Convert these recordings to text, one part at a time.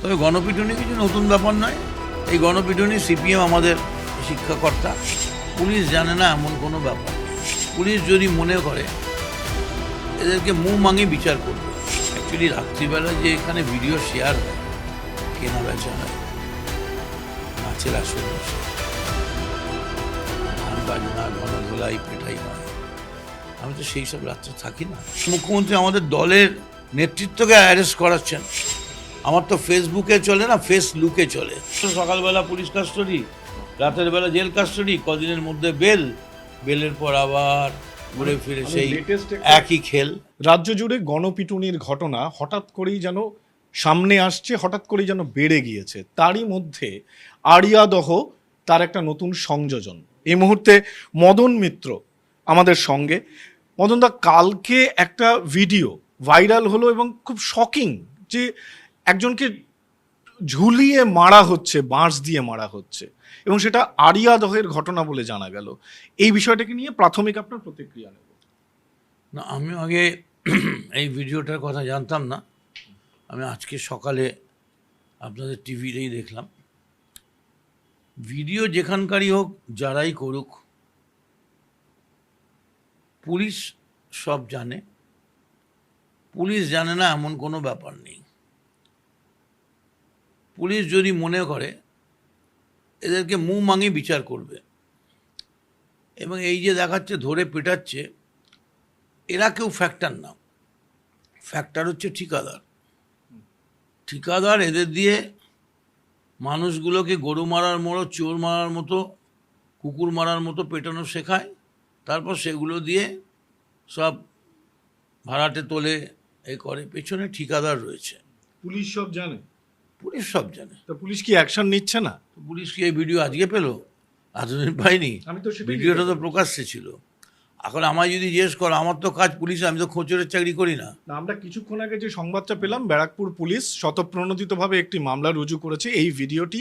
তবে গণপিটুনি কিছু নতুন ব্যাপার নয়। এই গণপিটুনি সিপিএম আমাদের শিক্ষাকর্তা। পুলিশ জানে না এমন কোনো ব্যাপার। পুলিশ যদি মনে করে, এদেরকে মুখ মাঙে বিচার করবে। অ্যাকচুয়ালি রাত্রিবেলা যে এখানে ভিডিও শেয়ার হয়, কেনা বেচা হয় নাচের বসে গান বাজনা পেটাই হয়। আমি তো সেই সব রাত্রে থাকি না। মুখ্যমন্ত্রী আমাদের দলের নেতৃত্বকে অ্যারেস্ট করাচ্ছেন। আমার তো ফেসবুকে চলে না ফেস লুকে চলে সকালবেলা পুলিশ কাস্টডি রাতের বেলা জেল কাস্টডি কদিনের মধ্যে বেল বেলের পর আবার ঘুরে ফিরে সেই একই খেল। রাজ্য জুড়ে গণপিটুনির ঘটনা হঠাৎ করেই যেন সামনে আসছে হঠাৎ করেই যেন বেড়ে গিয়েছে। তারই মধ্যে আরিয়াদহ তার একটা নতুন সংযোজন। এই মুহূর্তে মদন মিত্র আমাদের সঙ্গে। মদনদা কালকে একটা ভিডিও ভাইরাল হলো এবং খুব শকিং যে একজনকে ঝুলিয়ে মারা হচ্ছে, বাঁশ দিয়ে মারা হচ্ছে। এবং সেটা আরিয়াদহের ঘটনা বলে জানা গেল। এই বিষয়টাকে নিয়ে প্রাথমিক আপনার প্রতিক্রিয়া নেব। না, আমি আগে এই ভিডিওটার কথা জানতাম না। আমি আজকে সকালে আপনাদের টিভিতেই দেখলাম। ভিডিও যেখানকারই হোক, যারাই করুক, পুলিশ সব জানে। পুলিশ জানে না, এমন কোনো ব্যাপার নেই। পুলিশ যদি মনে করে, এদেরকে মুখ মাঙে বিচার করবে। এবং এই যে দেখাচ্ছে, ধরে পেটাচ্ছে, এরা কেউ ফ্যাক্টর না। ফ্যাক্টর হচ্ছে ঠিকাদার। ঠিকাদার এদের দিয়ে মানুষগুলোকে গরু মারার মতো, চোর মারার মতো, কুকুর মারার মতো পেটানো শেখায়। তারপর সেগুলো দিয়ে সব ভাড়াটে তোলে, এ করে। পেছনে ঠিকাদার রয়েছে। পুলিশ সব জানে? পুলিশ সব জানে। তো পুলিশ কি অ্যাকশন নিচ্ছে না? পুলিশ কি এই ভিডিও আজকে পেল? এতদিন পাইনি। আমি তো ভিডিওটা তো প্রকাশ্যে ছিল। এখন আমায় যদি জিজ্ঞেস করো আমার তো কাজ পুলিশে আমি তো খোঁচরের চাকরি করি না। না, আমরা কিছুক্ষণ আগে যে সংবাদটা পেলাম ব্যারাকপুর পুলিশ স্বতঃপ্রণোদিতভাবে একটি মামলা রুজু করেছে। এই ভিডিওটি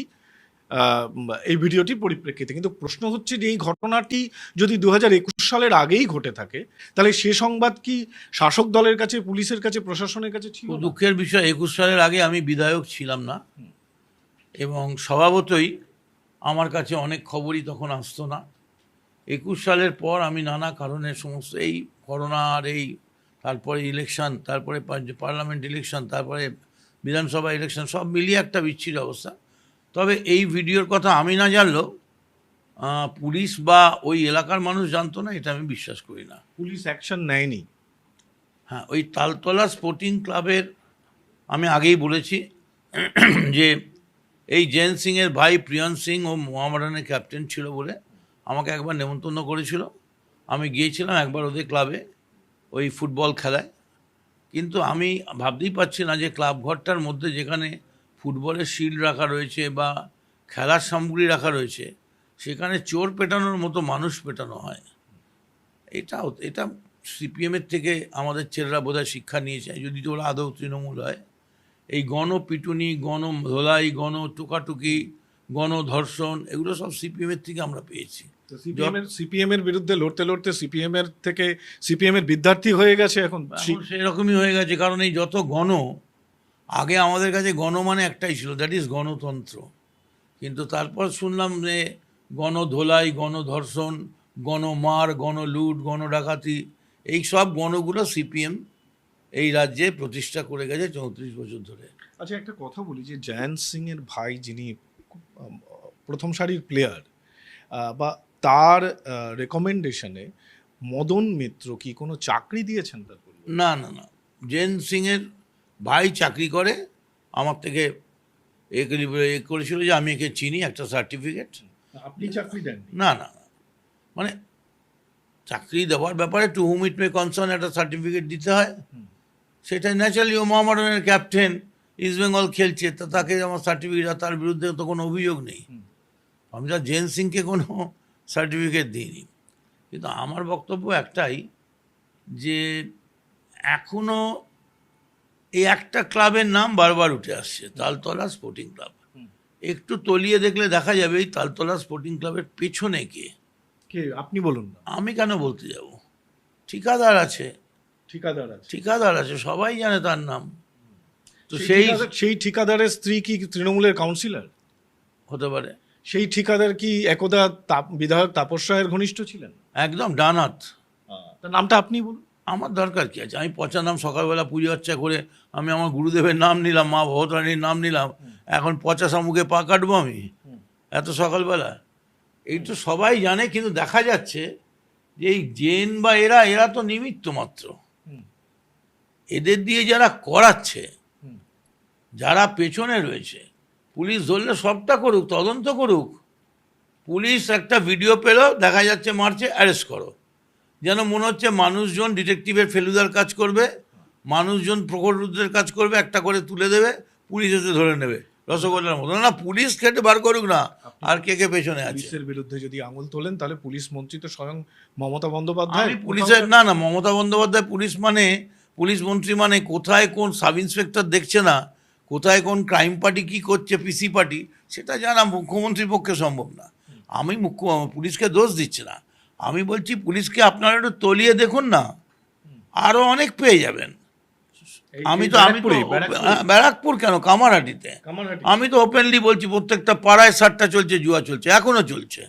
এই ভিডিওটির পরিপ্রেক্ষিতে। কিন্তু প্রশ্ন হচ্ছে যে, এই ঘটনাটি যদি দু হাজার একুশ সালের আগেই ঘটে থাকে, তাহলে সে সংবাদ কি শাসক দলের কাছে, পুলিশের কাছে, প্রশাসনের কাছে ছিল দুঃখের বিষয়, একুশ সালের আগে আমি বিধায়ক ছিলাম না। এবং স্বভাবতই আমার কাছে অনেক খবরই তখন আসতো না। একুশ সালের পর আমি নানা কারণে সমস্ত এই করোনা আর এই তারপরে ইলেকশন তারপরে পার্লামেন্ট ইলেকশন তারপরে বিধানসভা ইলেকশন সব মিলিয়ে একটা বিচ্ছিন্ন অবস্থা। তবে এই ভিডিওর কথা আমি না জানলেও পুলিশ বা ওই এলাকার মানুষ জানতো না এটা আমি বিশ্বাস করি না। পুলিশ অ্যাকশন নেয়নি। হ্যাঁ ওই তালতলা স্পোর্টিং ক্লাবের আমি আগেই বলেছি যে এই জেন সিংয়ের ভাই প্রিয়ন সিং ও মোহামেডানের ক্যাপ্টেন ছিল বলে আমাকে একবার নেমন্তন্ন করেছিল। আমি গিয়েছিলাম একবার ওদের ক্লাবে ওই ফুটবল খেলায়। কিন্তু আমি ভাবতেই পারছি না যে ক্লাব ঘরটার মধ্যে যেখানে ফুটবলের শিল্ড রাখা রয়েছে বা খেলার সামগ্রী রাখা রয়েছে সেখানে চোর পেটানোর মতো মানুষ পেটানো হয়। এটা এটা সিপিএমের থেকে আমাদের ছেলেরা বোধহয় শিক্ষা নিয়েছে। যদি তো ওরা আদৌ তৃণমূল হয় এই গণ পিটুনি গণ ধোলাই গণ টুকাটুকি গণধর্ষণ এগুলো সব সিপিএমের থেকে আমরা পেয়েছি। সিপিএম এর সিপিএম বিরুদ্ধে লড়তে লড়তে সিপিএম এর থেকে সিপিএম এর বিদ্যার্থী হয়ে গেছে এখন সেরকমই হয়ে গেছে কারণ এই যত গণ আগে আমাদের কাছে গণ মানে একটাই ছিল দ্যাট ইজ গণতন্ত্র। কিন্তু তারপর শুনলাম যে গণধোলাই গণধর্ষণ গণমার গণলুট গণডাকাতি এই সব গণগুলো সিপিএম এই রাজ্যে প্রতিষ্ঠা করে গেছে চৌত্রিশ বছর ধরে। আচ্ছা একটা কথা বলি যে জয়ন্ত সিং এর ভাই যিনি প্রথম সারির প্লেয়ার বা তার রেকমেন্ডেশনে মদন মিত্র কি কোনো চাকরি দিয়েছেন তার? না না না। জেন সিংয়ের ভাই চাকরি করে আমার থেকে এ করে- এ করেছিল যে আমি একে চিনি একটা সার্টিফিকেট আপনি চাকরি দেন না না মানে চাকরি দেওয়ার ব্যাপারে to whom it may concern একটা সার্টিফিকেট দিতে হয়। সেটা ন্যাচারালি ও মোহামেডানের ক্যাপ্টেন ইস্ট বেঙ্গল খেলছে তা তাকে আমার সার্টিফিকেট তার বিরুদ্ধে তো কোনো অভিযোগ নেই। আমি তো জেন সিংকে কোনো সার্টিফিকেট দিইনি। কিন্তু আমার বক্তব্য একটাই যে এখনও এই একটা ক্লাবের নাম বারবার উঠে আসছে তালতলা স্পোর্টিং ক্লাব একটু তলিয়ে দেখলে দেখা যাবে এই তালতলা স্পোর্টিং ক্লাবের পেছনে কে? কে? আপনি বলুন আমি কেন বলতে যাব? ঠিকাদার আছে। ঠিকাদার আছে। ঠিকাদার আছে সবাই জানে তার নাম। তো সেই সেই ঠিকাদারের স্ত্রী কি তৃণমূলের কাউন্সিলর হতে পারে। সেই ঠিকাদার কি একদা বিধায়ক তাপস রায়ের ঘনিষ্ঠ ছিলেন? একদম ডানাত নামটা আপনি বলুন। আমার দরকার কি আছে? আমি পচা নাম সকালবেলা পুজো আর্চা করে আমি আমার গুরুদেবের নাম নিলাম মা ভবতারণীর নাম নিলাম এখন পচা শামুকে পা কাটবো আমি? এত সকালবেলা? এই তো সবাই জানে কিন্তু দেখা যাচ্ছে যে এই জেন বা এরা এরা তো নিমিত্ত মাত্র। এদের দিয়ে যারা করাচ্ছে যারা পেছনে রয়েছে পুলিশ ধরলে সবটা করুক তদন্ত করুক পুলিশ একটা ভিডিও পেল দেখা যাচ্ছে মারছে অ্যারেস্ট করো। যেন মনে হচ্ছে মানুষজন ডিটেকটিভের ফেলুদার কাজ করবে মানুষজন প্রখরুদ্রের কাজ করবে একটা করে তুলে দেবে পুলিশ এসে ধরে নেবে। রসগোল্লার মতো। না পুলিশ খেটে বার করুক না। আর কে কে পেছনে আছে? পুলিশের বিরুদ্ধে যদি আঙুল তোলেন তাহলে পুলিশ মন্ত্রী তো স্বয়ং মমতা বন্দ্যোপাধ্যায়। পুলিশের না না মমতা বন্দ্যোপাধ্যায় পুলিশ মানে পুলিশ মন্ত্রী মানে কোথায় কোন সাব ইন্সপেক্টর দেখছে না কোথায় কোন ক্রাইম পার্টি কি করছে পিসি পার্টি সেটা জানা মুখ্যমন্ত্রীর পক্ষে সম্ভব না। আমি মুখ্য পুলিশকে দোষ দিচ্ছি না। আমি বলছি পুলিশকে আপনারা একটু তলিয়ে দেখুন না আরও অনেক পেয়ে যাবেন। আমি তো আমি তো। হ্যাঁ, ব্যারাকপুর কেন? কামারহাটিতে। আমি তো ওপেনলি বলছি প্রত্যেকটা পাড়ায় সারটা চলছে জুয়া চলছে এখনও চলছে।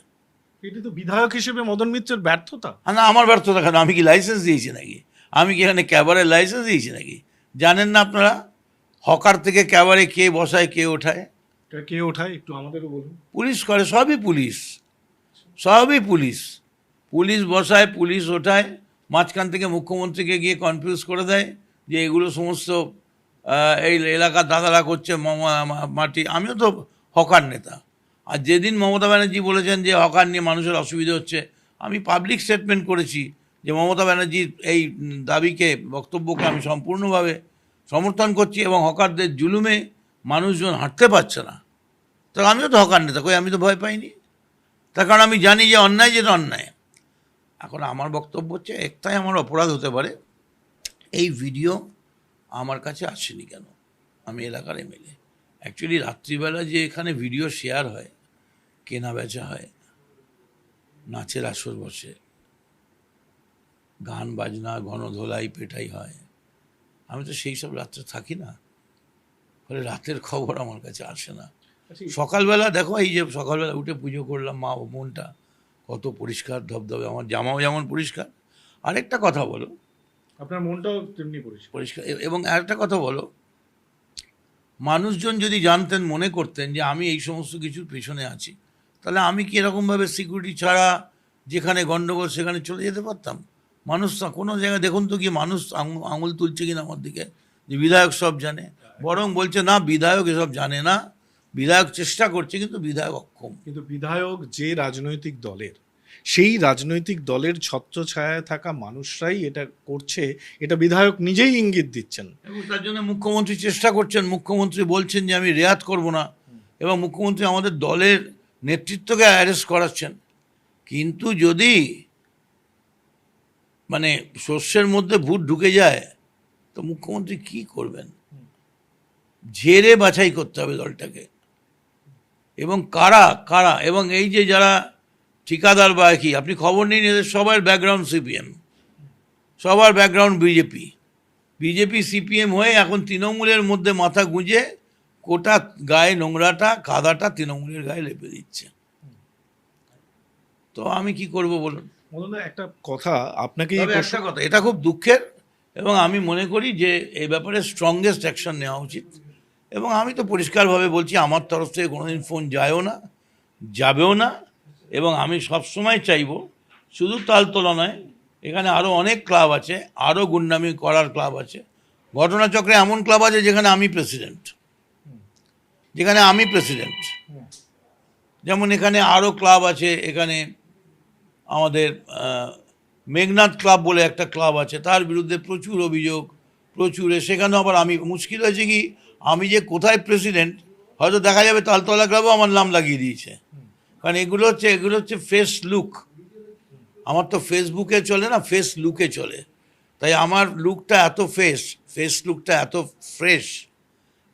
এটি তো বিধায়ক হিসেবে মদন মিত্রের ব্যর্থতা। না আমার ব্যর্থতা কেন? আমি কি লাইসেন্স দিয়েছি নাকি? আমি কি এখানে ক্যাবারের লাইসেন্স দিয়েছি নাকি? জানেন না আপনারা? হকার থেকে ক্যাবারে কে বসায় কে ওঠায়? কে ওঠায় একটু আমাদেরও বলুন। পুলিশ করে সবই পুলিশ। সবই পুলিশ। পুলিশ বসায়, পুলিশ ওঠায়, মাঝখান থেকে মুখ্যমন্ত্রীকে গিয়ে কনফিউজ করে দেয় যে এগুলো সমস্ত এই এলাকার দাদারা করছে মাটি। আমিও তো হকার নেতা। আর যেদিন মমতা ব্যানার্জি বলেছেন যে হকার নিয়ে মানুষের অসুবিধা হচ্ছে, আমি পাবলিক স্টেটমেন্ট করেছি যে মমতা ব্যানার্জির এই দাবিকে, বক্তব্যকে আমি সম্পূর্ণভাবে সমর্থন করছি এবং হকারদের জুলুমে মানুষজন হাঁটতে পারছে না। তো আমিও তো হকার নেতা, কই আমি তো ভয় পাইনি? তার কারণ আমি জানি যে অন্যায় যেটা অন্যায়। এখন আমার বক্তব্য হচ্ছে একটাই আমার অপরাধ হতে পারে এই ভিডিও আমার কাছে আসেনি কেন? আমি এলাকার এমএলএ। অ্যাকচুয়ালি রাত্রিবেলা যে এখানে ভিডিও শেয়ার হয় কেনা বেচা হয় নাচের আসর বসে গান বাজনা গণধোলাই পেটাই হয় আমি তো সেই সব রাত্রে থাকি না। ফলে রাতের খবর আমার কাছে আসে না। সকালবেলা দেখো এই যে সকালবেলা উঠে পুজো করলাম মা ও মনটা কত পরিষ্কার ধবধবে আমার জামাও যেমন পরিষ্কার। আরেকটা কথা বলো। আপনার মনটাও তেমনি পরিষ্কার। পরিষ্কার এবং আরেকটা কথা বলো। মানুষজন যদি জানতেন মনে করতেন যে আমি এই সমস্ত কিছুর পেছনে আছি তাহলে আমি কি এরকমভাবে সিকিউরিটি ছাড়া যেখানে গণ্ডগোল সেখানে চলে যেতে পারতাম? মানুষ কোনো জায়গায় দেখুন তো কি মানুষ আঙু- আঙুল তুলছে কিনা আমার দিকে। যে বিধায়ক সব জানে বরং বলছে না বিধায়ক এসব জানে না। বিধায়ক চেষ্টা করছে কিন্তু বিধায়ক অক্ষম। কিন্তু বিধায়ক যে রাজনৈতিক দলের সেই রাজনৈতিক দলের ছত্রছায়ায় থাকা মানুষরাই এটা করছে এটা বিধায়ক নিজেই ইঙ্গিত দিচ্ছেন। এবং তার জন্য মুখ্যমন্ত্রী চেষ্টা করছেন। মুখ্যমন্ত্রী বলছেন যে আমি রেয়াত করব না। এবং মুখ্যমন্ত্রী আমাদের দলের নেতৃত্বকে অ্যারেস্ট করাচ্ছেন। কিন্তু যদি মানে শস্যের মধ্যে ভূত ঢুকে যায় তো মুখ্যমন্ত্রী কি করবেন? ঝেড়ে বাছাই করতে হবে দলটাকে। এবং কারা কারা? এবং এই যে যারা ঠিকাদার বা কি আপনি খবর নিন এদের সবার ব্যাকগ্রাউন্ড সিপিএম সবার ব্যাকগ্রাউন্ড বিজেপি বিজেপি সিপিএম হয়ে এখন তৃণমূলের মধ্যে মাথা গুঁজে কোটা গায়ে নোংরাটা কাদাটা তৃণমূলের গায়ে লেপে দিচ্ছে। তো আমি কি করব বলুন? একটা কথা আপনাকে একটা কথা এটা খুব দুঃখের এবং আমি মনে করি যে এই ব্যাপারে স্ট্রংগেস্ট অ্যাকশন নেওয়া উচিত। এবং আমি তো পরিষ্কারভাবে বলছি, আমার তরফ থেকে কোনোদিন ফোন যায়ও না, যাবেও না, এবং আমি সবসময় চাইব, শুধু তালতলা নয়, এখানে আরও অনেক ক্লাব আছে আরও গুন্ডামি করার ক্লাব আছে, ঘটনাচক্রে এমন ক্লাব আছে যেখানে আমি প্রেসিডেন্ট। যেখানে আমি প্রেসিডেন্ট। যেমন এখানে আরও ক্লাব আছে, এখানে আমাদের মেঘনাথ ক্লাব বলে একটা ক্লাব আছে, তার বিরুদ্ধে প্রচুর অভিযোগ, প্রচুর, সেখানেও আবার আমি, মুশকিল হয়েছে কি আমি যে কোথায় প্রেসিডেন্ট হয়তো দেখা যাবে তালতলা ক্লাবও আমার নাম লাগিয়ে দিয়েছে। কারণ এগুলো হচ্ছে এগুলো হচ্ছে ফেস লুক আমার তো ফেসবুকে চলে না ফেস লুকে চলে। তাই আমার লুকটা এত ফেস ফেস লুকটা এত ফ্রেশ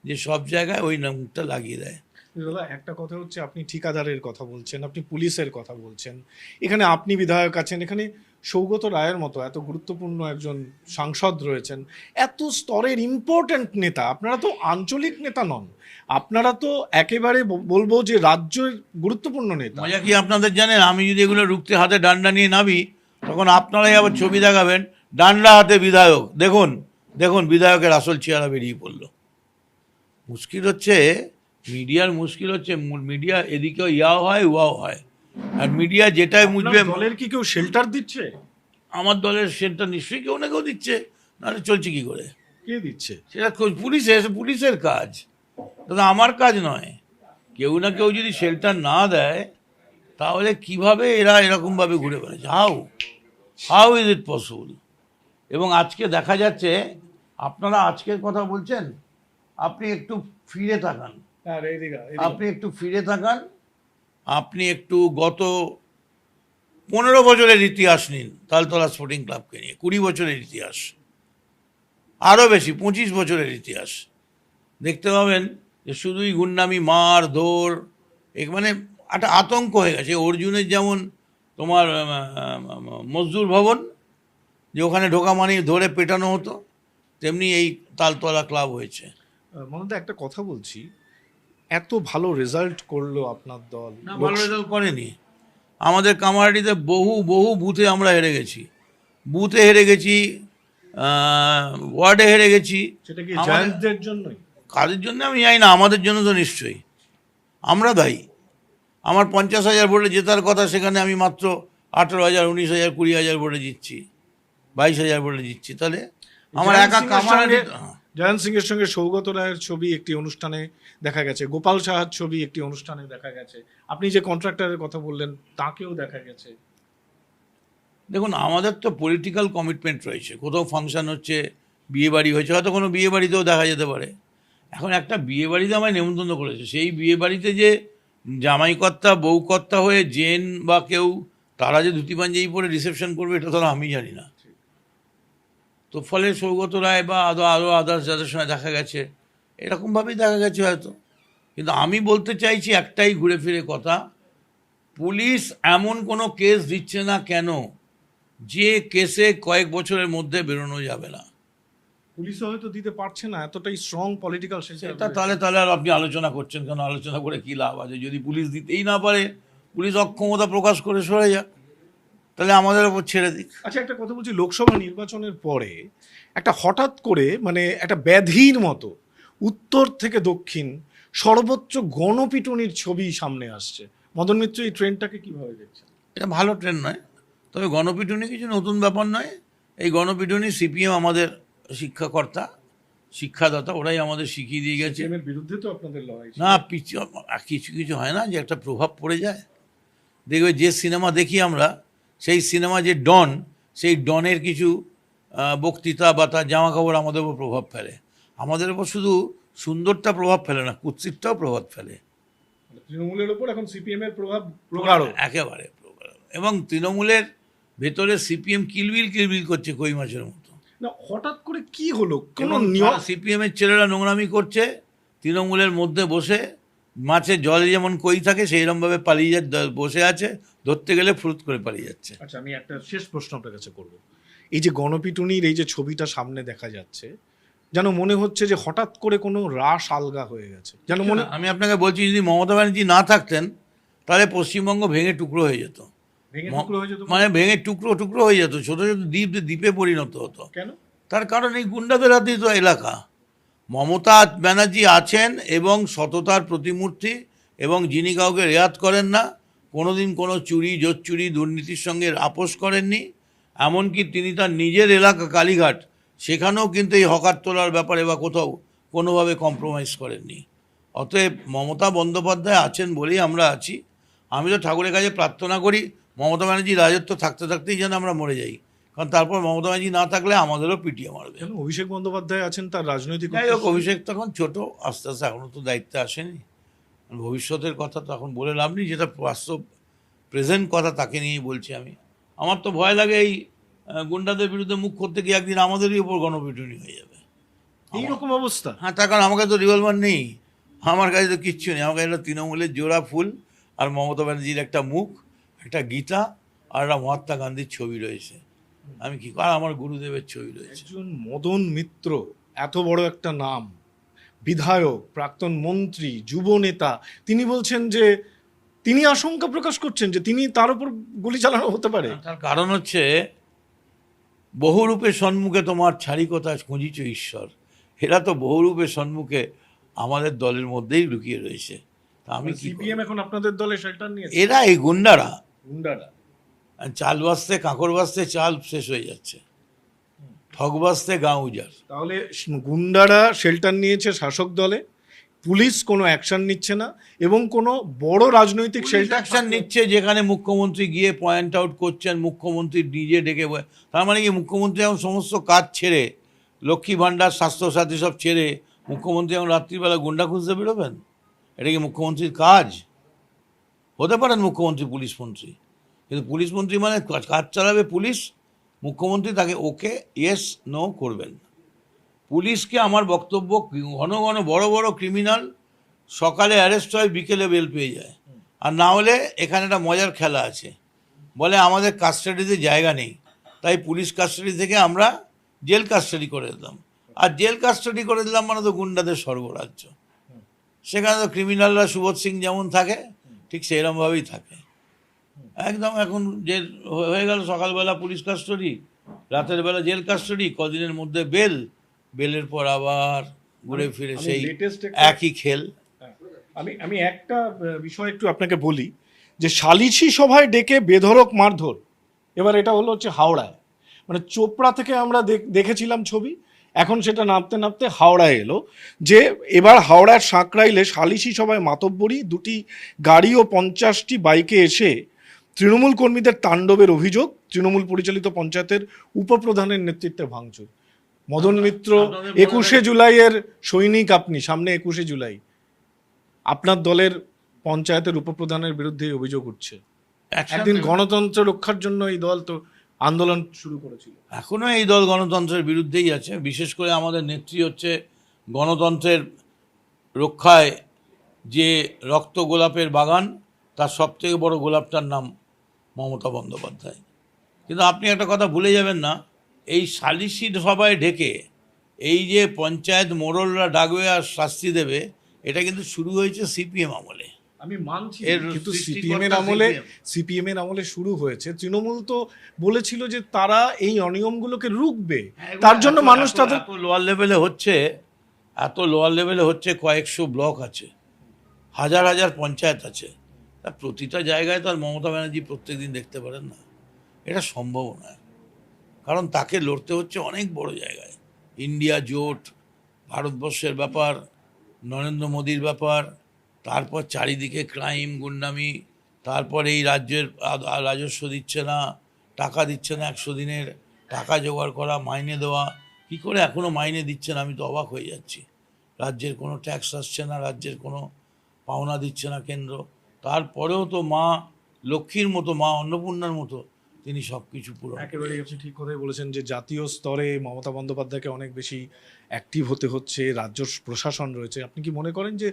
যে সব জায়গায় ওই নামটা লাগিয়ে দেয়। দাদা, একটা কথা হচ্ছে, আপনি ঠিকাদারের কথা বলছেন, আপনি পুলিশের কথা বলছেন। এখানে আপনি বিধায়ক আছেন, এখানে সৌগত রায়ের মতো এত গুরুত্বপূর্ণ একজন সাংসদ রয়েছেন, এত স্তরের ইম্পর্ট্যান্ট নেতা, আপনারা তো আঞ্চলিক নেতা নন। আপনারা তো একেবারে বলব যে রাজ্যের গুরুত্বপূর্ণ নেতা। মজা কি আপনাদের জানেন? আমি যদি এগুলো রুখতে হাতে ডান্ডা নিয়ে নামি, তখন আপনারাই আবার ছবি দেখাবেন, ডান্ডা হাতে বিধায়ক। দেখুন দেখুন, বিধায়কের আসল চেহারা বেরিয়ে পড়ল। মুশকিল হচ্ছে, মিডিয়ার মুশকিল হচ্ছে মিডিয়া এদিকেও ইয়াও হয় ওয়াও হয়। আর মিডিয়া যেটাই বুঝবে দলের কি কেউ শেল্টার দিচ্ছে? আমার দলের সেন্টার নিশ্চয়ই কেউ না কেউ দিচ্ছে। নাহলে চলছে কি করে? কে দিচ্ছে? সেটা খোঁজ- পুলিশের পুলিশের কাজ। দাদা আমার কাজ নয়। কেউ না কেউ যদি শেল্টার না দেয় তাহলে কীভাবে এরা এরকমভাবে ঘুরে বেড়াচ্ছে? How how is it possible এবং আজকে দেখা যাচ্ছে আপনারা আজকের কথা বলছেন আপনি একটু ফিরে তাকান। আপনি একটু ফিরে তাকান। আপনি একটু গত পনেরো বছরের ইতিহাস নিন, তালতলা স্পোর্টিং ক্লাবকে নিয়ে, কুড়ি বছরের ইতিহাস, আরও বেশি, পঁচিশ বছরের ইতিহাস। দেখতে পাবেন যে শুধুই গুন্ডামি, মার, দৌড় এক মানে একটা আতঙ্ক হয়ে গেছে। অর্জুনের যেমন তোমার মজদুর ভবন, যে ওখানে ঢোকা মানে ধরে পেটানো হতো, তেমনি এই তালতলা ক্লাব হয়েছে। মনে একটা কথা বলছি। এত ভালো রেজাল্ট করল আপনার দল? না ভালো রেজাল্ট করেনি। আমাদের কামারহাটিতে বহু বহু বুথে আমরা হেরে গেছি। বুথে হেরে গেছি ওয়ার্ডে হেরে গেছি। সেটা কি আমাদের- জন্যই? কাদের জন্য আমি জানি না আমাদের জন্য তো নিশ্চয়ই। আমরা দায়ী। আমার পঞ্চাশ হাজার ভোটে জেতার কথা সেখানে আমি মাত্র আঠেরো হাজার উনিশ হাজার কুড়ি হাজার ভোটে জিতছি। বাইশ হাজার ভোটে জিতছি তাহলে? আমার একা সঙ্গে- জয়ন্ত সিং এর সঙ্গে সৌগত রায়ের ছবি একটি অনুষ্ঠানে দেখা গেছে, গোপাল সাহার ছবি একটি অনুষ্ঠানে দেখা গেছে। আপনি যে কন্ট্রাক্টরের কথা বললেন, তাকেও দেখা গেছে। দেখুন, আমাদের তো পলিটিক্যাল কমিটমেন্ট রয়েছে। কোথাও ফাংশন হচ্ছে বিয়ে বাড়ি হয়েছে, হয়তো কোনো বিয়ে বাড়িতেও দেখা যেতে পারে। এখন একটা বিয়ে বাড়িতে আমায় নেমন্তন্ন করেছে। সেই বিয়ে বাড়িতে যে জামাইকর্তা, বউকর্তা হয়ে জেন বা কেউ, তারা যে ধুতি পাঞ্জাবি পরে রিসেপশন করবে, এটা তো আমি জানি না। তো ফলে সৌগত রায় বা আরও আরও আদার্স যাদের সঙ্গে দেখা গেছে এরকমভাবেই দেখা গেছে হয়তো। কিন্তু আমি বলতে চাইছি একটাই ঘুরে ফিরে কথা পুলিশ এমন কোনো কেস দিচ্ছে না কেন যে কেসে কয়েক বছরের মধ্যে বেরোনো যাবে না। পুলিশও হয়তো দিতে পারছে না এতটাই স্ট্রং পলিটিক্যাল সেটা তাহলে তাহলে আর আপনি আলোচনা করছেন কেন? আলোচনা করে কি লাভ আছে? যদি পুলিশ দিতেই না পারে পুলিশ অক্ষমতা প্রকাশ করে সরে যাক। তাহলে আমাদের ওপর ছেড়ে দিক। আচ্ছা একটা কথা বলছি লোকসভা নির্বাচনের পরে একটা হঠাৎ করে মানে একটা ব্যাধির মতো উত্তর থেকে দক্ষিণ সর্বোচ্চ গণপিটুনির ছবি সামনে আসছে। মদন মিত্র এই ট্রেনটাকে কীভাবে দেখছেন? এটা ভালো ট্রেন নয় তবে গণপিটুনি কিছু নতুন ব্যাপার নয়। এই গণপিটুনি সিপিএম আমাদের শিক্ষাকর্তা শিক্ষাদাতা ওরাই আমাদের শিখিয়ে দিয়ে গেছে। বিরুদ্ধে তো আপনাদের লড়াই না পিছু কিছু কিছু হয় না যে একটা প্রভাব পড়ে যায়। দেখবে যে সিনেমা দেখি আমরা সেই সিনেমা যে ডন সেই ডনের কিছু বক্তৃতা বা তার জামা কাপড় আমাদের উপর প্রভাব ফেলে। আমাদের উপর শুধু সুন্দরটা প্রভাব ফেলে না কুৎসিতটাও প্রভাব ফেলে। মানে তৃণমূলের ওপর এখন সিপিএমের প্রভাব প্রগাঢ়। একেবারে প্রগাঢ়। এবং তৃণমূলের ভেতরে সিপিএম কিলবিল কিলবিল করছে কই মাছের মতো। না হঠাৎ করে কি হলো? কোন এবং নিয়ম সিপিএম এর ছেলেরা নোংরামি করছে তৃণমূলের মধ্যে বসে মাছের জলে যেমন কই থাকে সেইরকমভাবে পালিয়ে যা বসে আছে ধরতে গেলে ফুরুত করে পালিয়ে যাচ্ছে। আচ্ছা আমি একটা শেষ প্রশ্ন আপনার কাছে করব। এই যে গণপিটুনির এই যে ছবিটা সামনে দেখা যাচ্ছে যেন মনে হচ্ছে যে হঠাৎ করে কোনো রাস আলগা হয়ে গেছে। যেন মনে আমি আপনাকে বলছি যদি মমতা ব্যানার্জি না থাকতেন তাহলে পশ্চিমবঙ্গ ভেঙে টুকরো হয়ে যেত। টুকরো হয়ে যেত মানে? ভেঙে টুকরো টুকরো হয়ে যেত ছোট ছোট দ্বীপ দ্বীপে পরিণত হতো। কেন? তার কারণ এই গুন্ডাদের হাতেই তো এলাকা। মমতা ব্যানার্জি আছেন এবং সততার প্রতিমূর্তি এবং যিনি কাউকে রেয়াত করেন না, কোনোদিন কোনো চুরি, জোচ্চুরি, দুর্নীতির সঙ্গে আপোষ করেননি, এমনকি তিনি তার নিজের এলাকা কালীঘাট, সেখানেও কিন্তু এই হকার তোলার ব্যাপারে বা কোথাও কোনোভাবে কম্প্রোমাইজ করেননি। অতএব মমতা বন্দ্যোপাধ্যায় আছেন বলেই আমরা আছি। আমি তো ঠাকুরের কাছে প্রার্থনা করি, মমতা ব্যানার্জি রাজত্ব থাকতে থাকতেই যেন আমরা মরে যাই। কারণ তারপর মমতা ব্যানার্জি না থাকলে আমাদেরও পিটিয়ে মারবে। অভিষেক বন্দ্যোপাধ্যায় আছেন তার রাজনৈতিক যাই হোক। অভিষেক তখন ছোট আস্তে আস্তে এখনও তো দায়িত্বে আসেনি। ভবিষ্যতের কথা তো এখন বলে লাভ নেই যেটা বাস্তব প্রেজেন্ট কথা তাকে নিয়েই বলছি আমি। আমার তো ভয় লাগে এই গুন্ডাদের বিরুদ্ধে মুখ করতে গিয়ে একদিন আমাদেরই উপর গণপিটুনি হয়ে যাবে। এইরকম অবস্থা? হ্যাঁ তার কারণ আমার কাছে তো রিভলভার নেই। আমার কাছে তো কিচ্ছু নেই। আমার কাছে একটা তৃণমূলের জোড়া ফুল আর মমতা ব্যানার্জির একটা মুখ একটা গীতা আর একটা মহাত্মা গান্ধীর ছবি রয়েছে। আমি কি আর আমার গুরুদেবের ছবি রয়েছে। একজন মদন মিত্র এত বড় একটা নাম বিধায়ক প্রাক্তন মন্ত্রী যুব নেতা তিনি বলছেন যে তিনি আশঙ্কা প্রকাশ করছেন যে তিনি তার উপর গুলি চালানো হতে পারে। তার কারণ হচ্ছে বহুরূপের সম্মুখে তোমার ছাড়ি কোথায় খুঁজিছ ঈশ্বর। এরা তো বহুরূপের সম্মুখে আমাদের দলের মধ্যেই লুকিয়ে রয়েছে। তা আমি কি এখন আপনাদের দলে শেল্টার এরা এই গুন্ডারা। গুন্ডারা। চাল বাঁচতে কাঁকড় বাঁচতে চাল শেষ হয়ে যাচ্ছে। ঠক বাঁচতে গাঁ উজাড়। তাহলে গুন্ডারা শেল্টার নিয়েছে শাসক দলে পুলিশ কোনো অ্যাকশন নিচ্ছে না এবং কোনো বড় রাজনৈতিক শেল্টার অ্যাকশন নিচ্ছে যেখানে মুখ্যমন্ত্রী গিয়ে পয়েন্ট আউট করছেন মুখ্যমন্ত্রী নিজে ডেকে তার মানে কি মুখ্যমন্ত্রী এখন সমস্ত কাজ ছেড়ে লক্ষ্মী ভাণ্ডার স্বাস্থ্যসাথী সব ছেড়ে মুখ্যমন্ত্রী এখন রাত্রিবেলা গুন্ডা খুঁজতে বেরোবেন? এটা কি মুখ্যমন্ত্রীর কাজ? হতে পারেন মুখ্যমন্ত্রী পুলিশ মন্ত্রী। কিন্তু পুলিশ মন্ত্রী মানে কাজ- চালাবে পুলিশ, মুখ্যমন্ত্রী তাকে ওকে ইয়েস নো করবেন পুলিশকে আমার বক্তব্য ঘন ঘন বড় বড় ক্রিমিনাল সকালে অ্যারেস্ট হয়, বিকেলে বেল পেয়ে যায়। আর না হলে এখানে একটা মজার খেলা আছে। বলে আমাদের কাস্টাডিতে জায়গা নেই। তাই পুলিশ কাস্টাডি থেকে আমরা জেল কাস্টাডি করে দিলাম। আর জেল কাস্টাডি করে দিলাম মানে তো গুন্ডাদের স্বর্গরাজ্য। সেখানে তো ক্রিমিনালরা সুবোধ সিং যেমন থাকে, ঠিক সেইরকমভাবেই থাকে। একদম এখন জেল হয়ে গেল সকালবেলা পুলিশ কাস্টাডি রাতের বেলা জেল কাস্টাডি কদিনের মধ্যে বেল বেলের পর আবার ঘুরে ফিরে সেই একই খেল। আমি আমি একটা বিষয় একটু আপনাকে বলি যে সালিসি সভায় ডেকে বেধরক মারধর এবার এটা হলো হচ্ছে হাওড়ায়। মানে চোপড়া থেকে আমরা দেখ- দেখেছিলাম ছবি এখন সেটা নামতে নামতে হাওড়ায় এলো যে এবার হাওড়ার সাঁকড়াইলে সালিসি সভায় মাতব্বরী দুটি গাড়ি ও পঞ্চাশটি বাইকে এসে তৃণমূল কর্মীদের তাণ্ডবের অভিযোগ তৃণমূল পরিচালিত পঞ্চায়েতের উপপ্রধানের নেতৃত্বে ভাঙচুর। মদন মিত্র একুশে জুলাইয়ের সৈনিক আপনি সামনে একুশে জুলাই। আপনার দলের পঞ্চায়েতের উপপ্রধানের বিরুদ্ধে অভিযোগ উঠছে। একদিন গণতন্ত্র রক্ষার জন্য এই দল তো আন্দোলন শুরু করেছিল। এখনও এই দল গণতন্ত্রের বিরুদ্ধেই আছে। বিশেষ করে আমাদের নেত্রী হচ্ছে গণতন্ত্রের রক্ষায় যে রক্ত গোলাপের বাগান তার সবথেকে বড় গোলাপটার নাম মমতা বন্দ্যোপাধ্যায়। কিন্তু আপনি একটা কথা ভুলে যাবেন না এই সালিসি সভায় ঢেকে এই যে পঞ্চায়েত মোড়লরা ডাকবে আর শাস্তি দেবে এটা কিন্তু শুরু হয়েছে সিপিএম আমলে। আমি মানছি কিন্তু সিপিএম এর আমলে সিপিএম। এর আমলে শুরু হয়েছে। তৃণমূল তো বলেছিল যে তারা এই অনিয়মগুলোকে রুখবে। তার জন্য মানুষ তাদের লোয়ার লেভেলে হচ্ছে এত লোয়ার লেভেলে হচ্ছে কয়েকশো ব্লক আছে। হাজার হাজার পঞ্চায়েত আছে। তা প্রতিটা জায়গায় তো আর মমতা ব্যানার্জি প্রত্যেক দিন দেখতে পারেন না। এটা সম্ভব নয়। কারণ তাকে লড়তে হচ্ছে অনেক বড় জায়গায়। ইন্ডিয়া জোট, ভারতবর্ষের ব্যাপার, নরেন্দ্র মোদীর ব্যাপার, তারপর চারিদিকে ক্রাইম, গুন্ডামি, তারপর এই রাজ্যের রাজস্ব দিচ্ছে না, টাকা দিচ্ছে না একশো দিনের, টাকা জোগাড় করা, মাইনে দেওয়া। কি করে এখনও মাইনে দিচ্ছে না? আমি তো অবাক হয়ে যাচ্ছি। রাজ্যের কোনো ট্যাক্স আসছে না, রাজ্যের কোনো পাওনা দিচ্ছে না কেন্দ্র। তারপরেও তো মা লক্ষ্মীর মতো মা অন্নপূর্ণার মতো তিনি সব কিছু পূরণ করে একেবারে আপনি ঠিক কথাই বলেছেন যে জাতীয় স্তরে মমতা বন্দ্যোপাধ্যায়কে অনেক বেশি অ্যাক্টিভ হতে হচ্ছে রাজ্য প্রশাসন রয়েছে। আপনি কি মনে করেন যে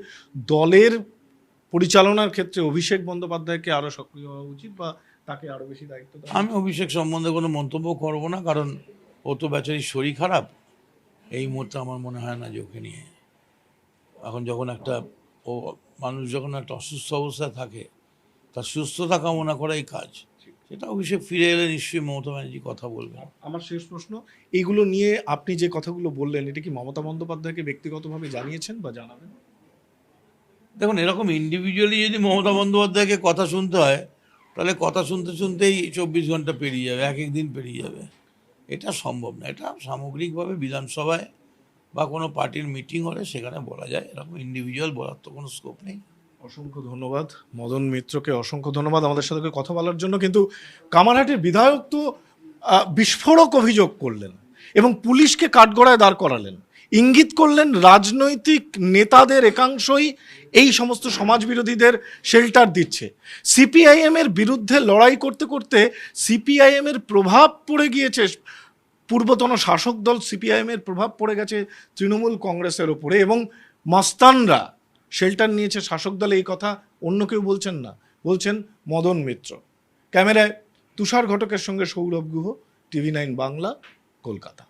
দলের পরিচালনার ক্ষেত্রে অভিষেক বন্দ্যোপাধ্যায়কে আরও সক্রিয় হওয়া উচিত বা তাকে আরও বেশি দায়িত্ব আমি অভিষেক সম্বন্ধে কোনো মন্তব্য করব না কারণ ও তো বেচারির শরীর খারাপ। এই মুহূর্তে আমার মনে হয় না যে ওকে নিয়ে। এখন যখন একটা ও মানুষ যখন একটা অসুস্থ অবস্থায় থাকে তার সুস্থতা কামনা করাই কাজ। সেটা অভিষেক ফিরে এলে নিশ্চয়ই মমতা ব্যানার্জি কথা বলবেন। আমার শেষ প্রশ্ন এইগুলো নিয়ে আপনি যে কথাগুলো বললেন এটা কি মমতা বন্দ্যোপাধ্যায়কে ব্যক্তিগতভাবে জানিয়েছেন বা জানাবেন? দেখুন এরকম ইন্ডিভিজুয়ালি যদি মমতা বন্দ্যোপাধ্যায়কে কথা শুনতে হয় তাহলে কথা শুনতে শুনতেই চব্বিশ ঘণ্টা পেরিয়ে যাবে এক এক দিন পেরিয়ে যাবে। এটা সম্ভব না। এটা সামগ্রিকভাবে বিধানসভায় বা কোনো পার্টির মিটিং হলে সেখানে বলা যায়। এরকম ইন্ডিভিজুয়াল বলার তো কোনো স্কোপ নেই। অসংখ্য ধন্যবাদ। মদন মিত্রকে অসংখ্য ধন্যবাদ আমাদের সাথে কথা বলার জন্য। কিন্তু কামারহাটের বিধায়ক তো বিস্ফোরক অভিযোগ করলেন এবং পুলিশকে কাঠগড়ায় দাঁড় করালেন। ইঙ্গিত করলেন রাজনৈতিক নেতাদের একাংশই এই সমস্ত সমাজবিরোধীদের শেল্টার দিচ্ছে। সিপিআইএম এর বিরুদ্ধে লড়াই করতে করতে সিপিআইএম এর প্রভাব পড়ে গিয়েছে। পূর্বতন শাসক দল সিপিআইএমের প্রভাব পড়ে গেছে তৃণমূল কংগ্রেসের ওপরে এবং মাস্তানরা শেল্টার নিয়েছে শাসক দলে এই কথা। অন্য কেউ বলছেন না। বলছেন মদন মিত্র। ক্যামেরায় তুষার ঘটকের সঙ্গে সৌরভ গুহ, টিভি নাইন বাংলা, কলকাতা।